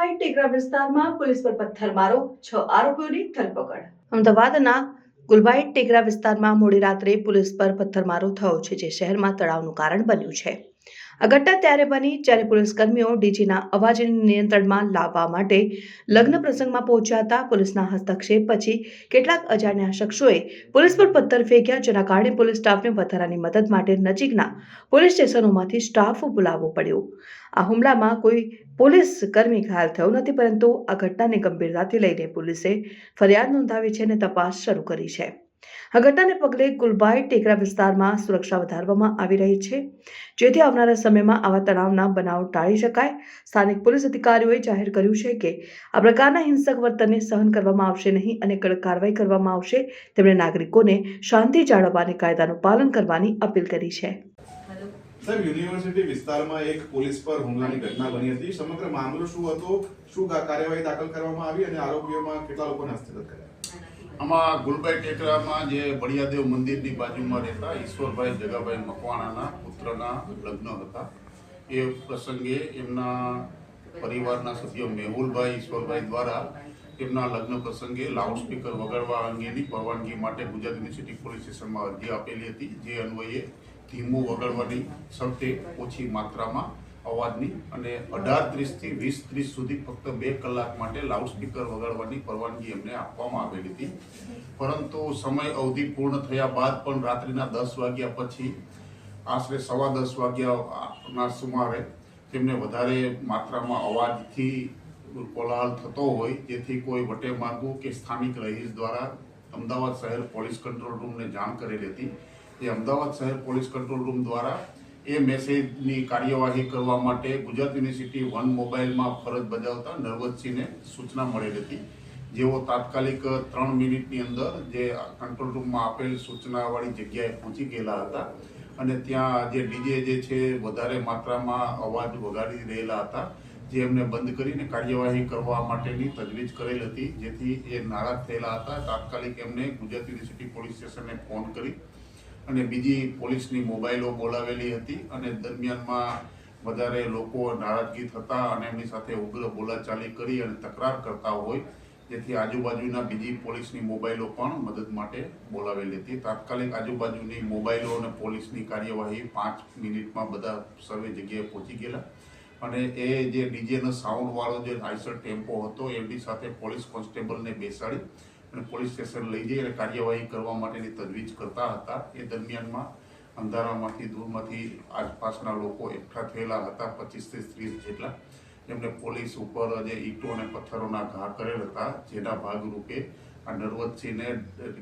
ગુલબાઈ ટેકરા વિસ્તારમાં પોલીસ પર પથ્થરમારો છ આરોપીઓની ધરપકડ. અમદાવાદના ગુલબાઈ ટેકરા વિસ્તારમાં મોડી રાત્રે પોલીસ પર પથ્થરમારો થયો છે, જે શહેરમાં તળાવનું કારણ બન્યું છે. આ ઘટના ત્યારે બની જ્યારે પોલીસ કર્મીઓ ડીજીના અવાજને નિયંત્રણમાં લાવવા માટે લગ્ન પ્રસંગમાં પહોંચ્યા હતા પોલીસના હસ્તક્ષેપ પછી કેટલાક અજાણ્યા શખ્સોએ પોલીસ પર પથ્થર ફેંક્યા, જેના કારણે પોલીસ સ્ટાફને વધારાની મદદ માટે નજીકના પોલીસ સ્ટેશનોમાંથી સ્ટાફ બોલાવવો પડ્યો. આ હુમલામાં કોઈ પોલીસ કર્મી ઘાયલ થયો નથી, પરંતુ આ ઘટનાને ગંભીરતાથી લઈને પોલીસે ફરિયાદ નોંધાવી છે અને તપાસ શરૂ કરી છે. આ ઘટનાને પગલે ગુલબાઈ ટેકરા વિસ્તારમાં સુરક્ષા વધારવામાં આવી રહી છે. જેથી આવનારા સમયમાં આવા તણાવના બનાવ ટાળી શકાય. સ્થાનિક પોલીસ અધિકારીઓએ જાહેર કર્યું છે કે આ પ્રકારના હિંસક વર્તનને સહન કરવામાં આવશે નહીં અને કડક કાર્યવાહી કરવામાં આવશે. તેમણે નાગરિકોને શાંતિ જાળવવા અને કાયદાનું પાલન કરવાની અપીલ કરી છે. સર, યુનિવર્સિટી વિસ્તારમાં એક પોલીસ પર હુમલાની ઘટના બની હતી. સમગ્ર મામલો શું હતો? શું કાર્યવાહી દાખલ કરવામાં આવી અને આરોપીઓમાં કેટલા લોકોને હસ્તગત કર્યા? આમાં ગુલબાઈ ટેકરામાં જે બળિયાદેવ મંદિરની બાજુમાં રહેતા ઈશ્વરભાઈ જગાભાઈ મકવાણાના પુત્રના લગ્ન હતા. એ પ્રસંગે એમના પરિવારના સભ્ય મેહુલભાઈ ઈશ્વરભાઈ દ્વારા એમના લગ્ન પ્રસંગે લાઉડસ્પીકર વગાડવા અંગેની પરવાનગી માટે ગુજરાત યુનિવર્સિટી પોલીસ સ્ટેશનમાં અરજી આપેલી હતી. જે અન્વયે ધીમું વગાડવાની શરતે ઓછી માત્રામાં અવાજની અને અઢાર ત્રીસથી વીસ ત્રીસ સુધી ફક્ત બે કલાક માટે લાઉડસ્પીકર વગાડવાની પરવાનગી એમને આપવામાં આવેલી હતી. પરંતુ સમય અવધિ પૂર્ણ થયા બાદ પણ રાત્રિના દસ વાગ્યા પછી, આશરે સવા દસ વાગ્યાના સુમારે તેમને વધારે માત્રામાં અવાજથી કોલાહલ થતો હોય, જેથી કોઈ વટે માર્ગો કે સ્થાનિક રહીશ દ્વારા અમદાવાદ શહેર પોલીસ કંટ્રોલ રૂમને જાણ કરેલી હતી. એ અમદાવાદ શહેર પોલીસ કંટ્રોલ રૂમ દ્વારા એ મેસેજની કાર્યવાહી કરવા માટે ગુજરાત યુનિવર્સિટી વન મોબાઈલમાં ફરજ બજાવતા નરવતસિંહને સૂચના મળેલી હતી. જેઓ તાત્કાલિક ત્રણ મિનિટની અંદર જે કંટ્રોલ રૂમમાં આપેલ સૂચનાવાળી જગ્યાએ પહોંચી ગયેલા હતા અને ત્યાં જે ડીજે જે છે વધારે માત્રામાં અવાજ વગાડી રહેલા હતા, જે એમને બંધ કરીને કાર્યવાહી કરવા માટેની તજવીજ કરેલ હતી, જેથી એ નારાજ થયેલા હતા. તાત્કાલિક એમને ગુજરાત યુનિવર્સિટી પોલીસ સ્ટેશને ફોન કરી અને બીજી પોલીસની મોબાઈલો બોલાવેલી હતી અને દરમિયાનમાં વધારે લોકો નારાજગી થતા અને એમની સાથે ઉગ્ર બોલાચાલી કરી અને તકરાર કરતા હોય, જેથી આજુબાજુના બીજી પોલીસની મોબાઈલો પણ મદદ માટે બોલાવેલી હતી. તાત્કાલિક આજુબાજુની મોબાઈલો અને પોલીસની કાર્યવાહી પાંચ મિનિટમાં બધા સર્વે જગ્યાએ પહોંચી ગયેલા. અને એ જે ડીજેનો સાઉન્ડવાળો જે આઈસર ટેમ્પો હતો, એમની સાથે પોલીસ કોન્સ્ટેબલને બેસાડી અને પોલીસ સ્ટેશન લઈ જઈ અને કાર્યવાહી કરવા માટેની તજવીજ કરતા હતા. એ દરમિયાનમાં અંધારામાંથી દૂરમાંથી આસપાસના લોકો એકઠા થયેલા હતા, પચીસથી ત્રીસ જેટલા. એમને પોલીસ ઉપર જે ઈંટો અને પથ્થરોના ઘા કરેલ હતા, જેના ભાગરૂપે આ નરવતસિંહને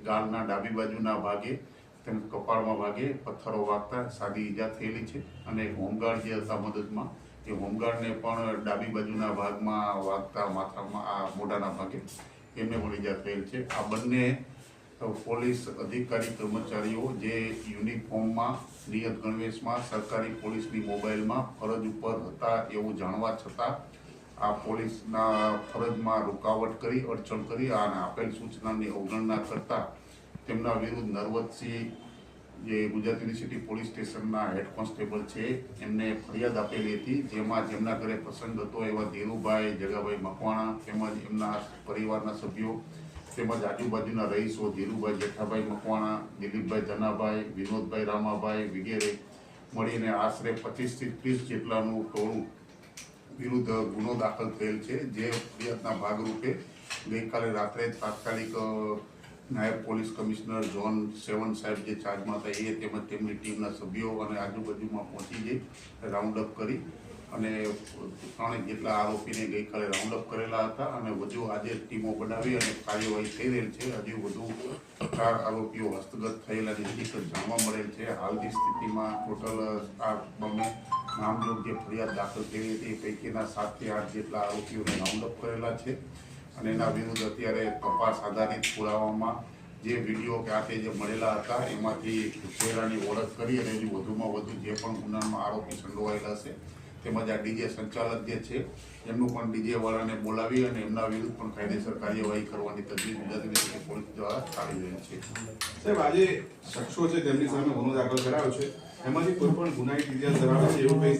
ગાલના ડાબી બાજુના ભાગે તેમજ કપાળમાં ભાગે પથ્થરો વાગતા સાદી ઈજા થયેલી છે. અને હોમગાર્ડ જે હતા મદદમાં, એ હોમગાર્ડને પણ ડાબી બાજુના ભાગમાં વાગતા માથામાં, આ મોઢાના ભાગે એમને પણ ઇજા થયેલ છે. આ બંને પોલીસ અધિકારી, કર્મચારીઓ જે યુનિફોર્મમાં, નિયત ગણવેશમાં, સરકારી પોલીસની મોબાઈલમાં ફરજ ઉપર હતા એવું જાણવા છતાં આ પોલીસના ફરજમાં રૂકાવટ કરી, અડચણ કરી અને આપેલ સૂચનાની અવગણના કરતા તેમના વિરુદ્ધ નરવતસિંહ જે ગુજરાત યુનિવર્સિટી પોલીસ સ્ટેશનના હેડ કોન્સ્ટેબલ છે, એમને ફરિયાદ આપેલી હતી. જેમાં જેમના ઘરે પ્રસંગ હતો, એવા ધીરુભાઈ, જગાભાઈ મકવાણા તેમજ એમના પરિવારના સભ્યો તેમજ આજુબાજુના રહીશો ધીરુભાઈ જેઠાભાઈ મકવાણા, દિલીપભાઈ ધનાભાઈ, વિનોદભાઈ રામાભાઈ વગેરે મળીને આશરે પચીસથી ત્રીસ જેટલાનું ટોળું વિરુદ્ધ ગુનો દાખલ થયેલ છે. જે ફરિયાદના ભાગરૂપે ગઈકાલે રાત્રે તાત્કાલિક નાયબ પોલીસ કમિશનર ઝોન સેવન સાહેબ જે ચાર્જમાં હતા એ તેમજ તેમની ટીમના સભ્યો અને આજુબાજુમાં પહોંચી જઈ રાઉન્ડ અપ કરી અને ત્રણેક જેટલા આરોપીને ગઈકાલે રાઉન્ડ અપ કરેલા હતા અને વધુ આજે ટીમો બનાવી અને કાર્યવાહી થઈ રહેલ છે. હજી વધુ ચાર આરોપીઓ હસ્તગત થયેલાની હકીકત જાણવા મળેલ છે. હાલની સ્થિતિમાં ટોટલ આ બંને નામજોગ જે ફરિયાદ દાખલ થઈ હતી એ પૈકીના સાતથી આઠ જેટલા આરોપીઓને રાઉન્ડ અપ કરેલા છે. અને એના વિરુદ્ધ અત્યારે તપાસ આધારિત પુરાવામાં જે વીડિયો કે આ તે જે મળેલા હતા, એમાંથી ચહેરાની ઓળખ કરી અને હજુ વધુમાં વધુ જે પણ ગુનામાં આરોપી સંડોવાયેલા છે તેમજ આ ડીજે સંચાલક જે છે, એમનું પણ ડીજે વાળાને બોલાવી અને એમના વિરુદ્ધ પણ કાયદેસર કાર્યવાહી કરવાની તજવીજ પોલીસ દ્વારા ચાલી રહી છે. સાહેબ, આજે શખ્સો છે, તેમની સામે ગુનો દાખલ કરાયો છે. એમાંથી કોઈ પણ ગુનાહિત ઇતિહાસ ધરાવે છે એવું કંઈ